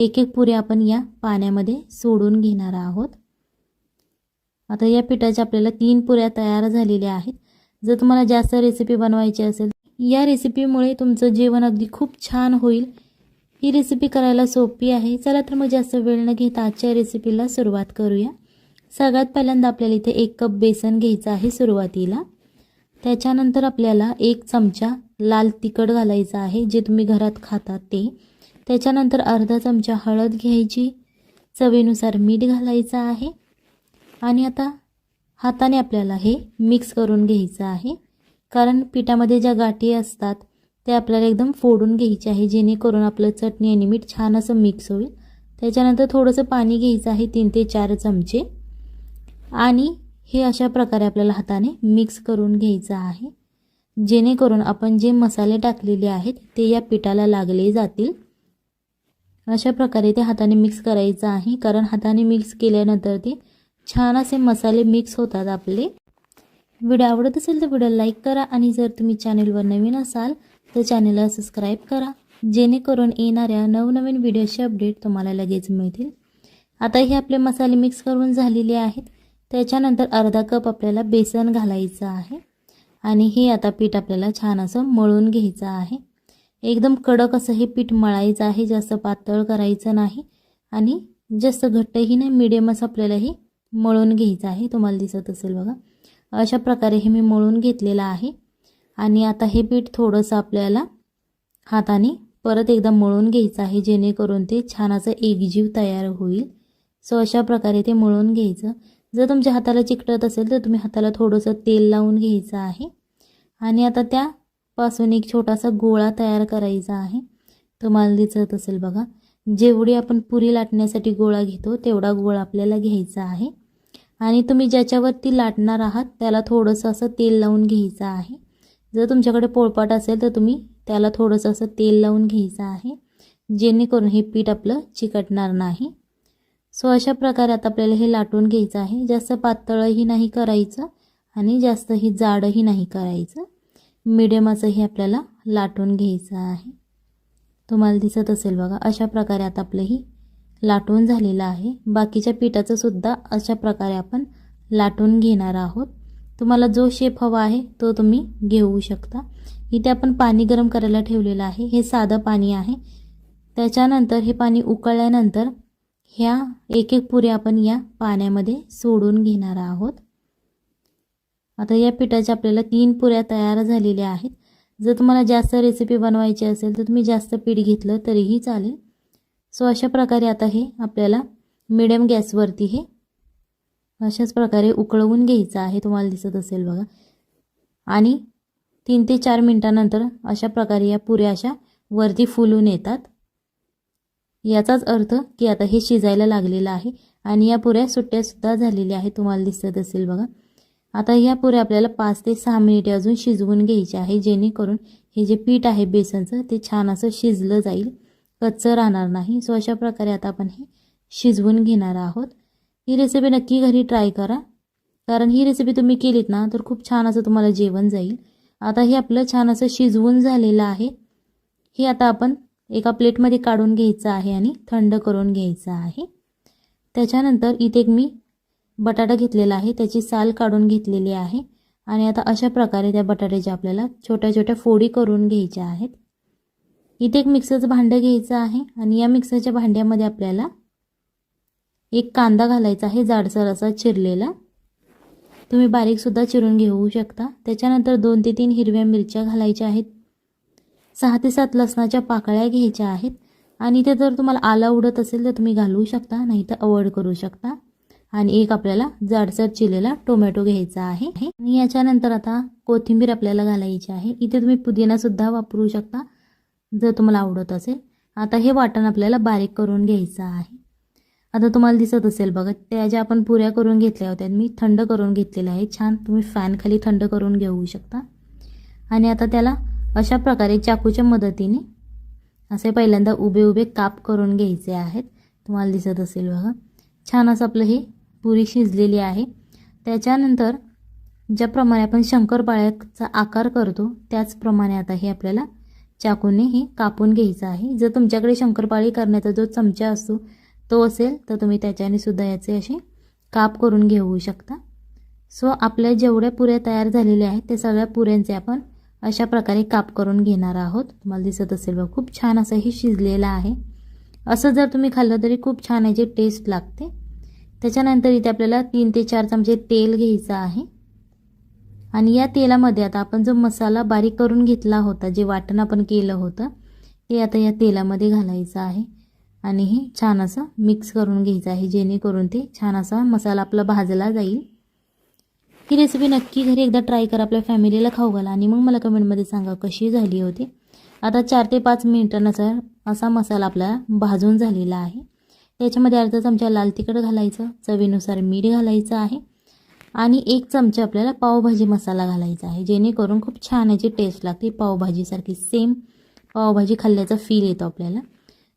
एक एक पुऱ्या आपण या पाण्यामध्ये सोडून घेणार आहोत. आता या पिठाच्या आपल्याला तीन पुऱ्या तयार झालेल्या आहेत. जर तुम्हाला जास्त रेसिपी बनवायची असेल या रेसिपीमुळे तुमचं जेवण अगदी खूप छान होईल. ही रेसिपी करायला सोपी आहे. चला तर मग जास्त वेळ न घेता आजच्या रेसिपीला सुरुवात करूया. सगळ्यात पहिल्यांदा आपल्याला इथे एक कप बेसन घ्यायचं आहे सुरुवातीला. त्याच्यानंतर आपल्याला एक चमचा लाल तिखट घालायचं आहे. जे तुम्ही घरात खातात ते. त्याच्यानंतर अर्धा चमचा हळद घ्यायची. चवीनुसार मीठ घालायचं आहे. आणि आता हाताने आपल्याला हे मिक्स करून घ्यायचं आहे. कारण पिठामध्ये ज्या गाठी असतात ते आपल्याला एकदम फोडून घ्यायचे आहे जेणेकरून आपलं चटणी आणि मीठ छान असं मिक्स होईल. त्याच्यानंतर थोडंसं पाणी घ्यायचं आहे तीन ते चार चमचे. आणि हे अशा प्रकारे आपल्याला हाताने मिक्स करून घ्यायचं आहे. जेणेकरून आपण जे मसाले टाकलेले आहेत ते या पिठाला लागले जातील. अशा प्रकारे ते हाताने मिक्स करायचं आहे. कारण हाताने मिक्स केल्यानंतर ते छान असे मसाले मिक्स होतात आपले. व्हिडिओ आवडत असेल तर व्हिडिओ लाईक करा आणि जर तुम्ही चॅनेलवर नवीन असाल तर चॅनेलला सबस्क्राईब करा. जेणेकरून येणाऱ्या नवनवीन व्हिडिओचे अपडेट तुम्हाला लगेच मिळतील. आता हे आपले मसाले मिक्स करून झालेले आहेत. त्याच्यानंतर अर्धा कप आपल्याला बेसन घालायचं आहे. आणि हे आता पीठ आपल्याला छान असं मळून घ्यायचं आहे. एकदम कडक असं हे पीठ मळायचं आहे जास्त पातळ करायचं नाही. आणि जास्त घट्टही नाही मिडियमच आपल्याला हे मळून घ्यायचं आहे. तुम्हाला दिसत असेल बघा. अशा प्रकारे हे मी मळून घेतलेलं आहे. आणि आता हे पीठ थोडंसं आपल्याला हाताने परत एकदा मळून घ्यायचं आहे जेणेकरून ते छान असं एकजीव तयार होईल. सो अशा प्रकारे ते मळून घ्यायचं. जर तुमच्या हाताला चिकटत असेल तर तुम्ही हाताला थोडंसं तेल लावून घ्यायचं आहे. आणि आता त्या पासून एक छोटासा गोळा तयार करायचा आहे. तुम्हाला दिसत असेल बघा जेवढी आपण पुरी लाटण्यासाठी गोळा घेतो तेवढा गोळा आपल्याला घ्यायचा आहे. आणि तुम्ही ज्याच्यावरती लाटणार आहात त्याला थोडंसं असं तेल लावून घ्यायचं आहे. जर तुमच्याकडे पोळपाट असेल तर तुम्ही त्याला थोडंसं असं तेल लावून घ्यायचं आहे जेणेकरून हे पीठ आपलं चिकटणार नाही. सो अशा प्रकारे आता आपल्याला हे लाटून घ्यायचं आहे. जास्त पातळही नाही करायचं आणि जास्तही जाडही नाही करायचं. मिडियम हे आपल्याला लाटून घ्यायचं आहे. तुम्हाला दिसत असेल बघा अशा प्रकारे आता आपलं ही लाटून झालेलं आहे. बाकीच्या पिठाचं सुद्धा अशा प्रकारे आपण लाटून घेणार आहोत. तुम्हाला जो शेप हवा आहे तो तुम्ही घेऊ शकता. इथे आपण पाणी गरम करायला ठेवलेलं आहे. हे साधं पाणी आहे. त्याच्यानंतर हे पाणी उकळल्यानंतर ह्या एक एक पुऱ्या आपण या पाण्यामध्ये सोडून घेणार आहोत. आता या पिठाच्या आपल्याला तीन पुऱ्या तयार झालेल्या आहेत. जर तुम्हाला जास्त रेसिपी बनवायची असेल तर तुम्ही जास्त पीठ घेतलं तरीही चालेल. सो अशा प्रकारे आता हे आपल्याला मिडियम गॅसवरती हे अशाच प्रकारे उकळवून घ्यायचं आहे. तुम्हाला दिसत असेल बघा. आणि तीन ते चार मिनटानंतर अशा प्रकारे या पुऱ्या अशा वरती फुलून येतात. याचाच अर्थ की आता हे शिजायला लागलेलं आहे. आणि या पुऱ्या सुट्ट्यासुद्धा झालेल्या आहेत. तुम्हाला दिसत असेल बघा. आता ह्या पुऱ्या आपल्याला पाच ते सहा मिनिटे अजून शिजवून घ्यायचे आहे जेणेकरून हे जे पीठ आहे बेसनचं ते छान असं शिजलं जाईल. कच्चं राहणार नाही. सो अशा प्रकारे आता आपण हे शिजवून घेणार आहोत. ही रेसिपी नक्की घरी ट्राय करा. कारण ही रेसिपी तुम्ही केलीत ना तर खूप छान असं तुम्हाला जेवण जाईल. आता हे आपलं छान असं शिजवून झालेलं आहे. हे आता आपण एका प्लेटमध्ये काढून घ्यायचं आहे आणि थंड करून घ्यायचं आहे. त्याच्यानंतर इथे एक मी बटाटा घेतलेला आहे त्याची साल काढून घेतलेली आहे आणि आता अशा प्रकारे त्या बटाट्याच्या आपल्याला छोट्या छोट्या फोडी करून घ्यायच्या आहेत. इथे एक मिक्सरचं भांडं घ्यायचं आहे आणि या मिक्सरच्या भांड्यामध्ये आपल्याला एक कांदा घालायचा आहे जाडसर असा चिरलेला. तुम्ही बारीकसुद्धा चिरून घेऊ शकता. त्याच्यानंतर दोन ते तीन हिरव्या मिरच्या घालायच्या आहेत. सहा ते सात लसणाच्या पाकळ्या घ्यायच्या आहेत आणि ते जर तुम्हाला आला उडत असेल तर तुम्ही घालवू शकता नाही तर अवॉइड करू शकता. आणि एक आपल्याला जाडसर चिरलेला टोमॅटो घ्यायचा आहे. आणि याच्यानंतर आता कोथिंबीर आपल्याला घालायची आहे. इथे तुम्ही पुदिनासुद्धा वापरू शकता जर तुम्हाला आवडत असेल. आता हे वाटण आपल्याला बारीक करून घ्यायचं आहे. आता तुम्हाला दिसत असेल बघा त्या ज्या आपण पुऱ्या करून घेतल्या होत्या मी थंड करून घेतलेल्या आहे छान तुम्ही फॅनखाली थंड करून घेऊ शकता. आणि आता त्याला अशा प्रकारे चाकूच्या मदतीने असे पहिल्यांदा उभे उभे काप करून घ्यायचे आहेत. तुम्हाला दिसत असेल बघा. छान असं आपलं हे पुरी शिजलेली आहे. त्याच्यानंतर ज्याप्रमाणे आपण शंकरपाळ्याचा आकार करतो त्याचप्रमाणे आता हे आपल्याला चाकूने हे कापून घ्यायचं आहे. जर तुमच्याकडे शंकरपाळी करण्याचा जो चमचा असतो तो असेल तर तुम्ही त्याच्याने सुद्धा याचे असे काप करून घेऊ शकता. सो आपल्या जेवढ्या पुऱ्या तयार झालेल्या आहेत त्या सगळ्या पुऱ्यांचे आपण अशा प्रकारे काप करून घेणार आहोत. तुम्हाला दिसत असेल बघ खूप छान असं हे शिजलेलं आहे. असं जर तुम्ही खाल्लं तरी खूप छान याची टेस्ट लागते. त्याच्यानंतर इथे आपल्याला तीन ते चार चमचे तेल घ्यायचं आहे. आणि या तेलामध्ये आता आपण जो मसाला बारीक करून घेतला होता जे वाटण आपण केलं होतं ते आता या तेलामध्ये घालायचं आहे. आणि हे छान असं मिक्स करून घ्यायचं आहे जेणेकरून ते छान असा मसाला आपला भाजला जाईल. ही रेसिपी नक्की घरी एकदा ट्राय करा आपल्या फॅमिलीला खाऊ घाला. आणि मग मला कमेंटमध्ये सांगा कशी झाली होती. आता चार ते पाच मिनिटानंतर असा मसाला आपला भाजून झालेला आहे. त्याच्यामध्ये अर्धा चमचा लाल तिखट घालायचं चवीनुसार मीठ घालायचं आहे. आणि एक चमचा आपल्याला पावभाजी मसाला घालायचा आहे जेणेकरून खूप छान याची टेस्ट लागते. पावभाजीसारखी सेम पावभाजी खाल्ल्याचा फील येतो आपल्याला.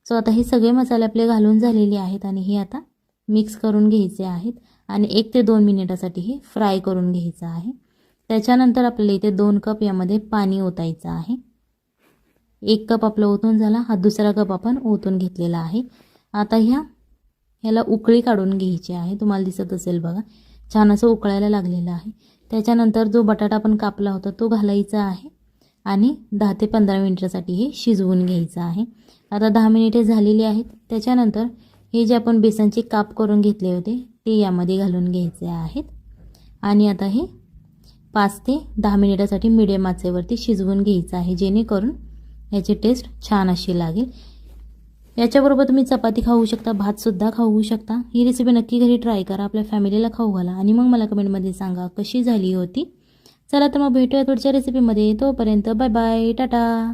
सो आता हे सगळे मसाले आपले घालून झालेले आहेत आणि हे आता मिक्स करून घ्यायचे आहेत. आणि एक ते दोन मिनिटासाठी हे फ्राय करून घ्यायचं आहे. त्याच्यानंतर आपल्याला इथे दोन कप यामध्ये पाणी ओतायचं आहे. एक कप आपलं ओतून झाला हा दुसरा कप आपण ओतून घेतलेला आहे. आता ह्या ह्याला उकळी काढून घ्यायची आहे. तुम्हाला दिसत असेल बघा. छान असं उकळायला लागलेलं आहे. त्याच्यानंतर जो बटाटा आपण कापला होता तो घालायचा आहे. आणि दहा ते पंधरा मिनिटासाठी हे शिजवून घ्यायचं आहे. आता दहा मिनिटे झालेली आहेत. त्याच्यानंतर हे जे आपण बेसनचे काप करून घेतले होते ते यामध्ये घालून घ्यायचे आहेत. आणि आता हे पाच ते दहा मिनिटासाठी मिडियम आचेवरती शिजवून घ्यायचं आहे जेणेकरून याची टेस्ट छान अशी लागेल. याच्याबरोबर तुम्ही चपाती खाऊ शकता भातसुद्धा खाऊ शकता. ही रेसिपी नक्की घरी ट्राय करा आपल्या फॅमिलीला खाऊ घाला. आणि मग मला कमेंटमध्ये सांगा कशी झाली होती? चला तर मग भेटूया पुढच्या रेसिपीमध्ये तोपर्यंत बाय बाय टाटा.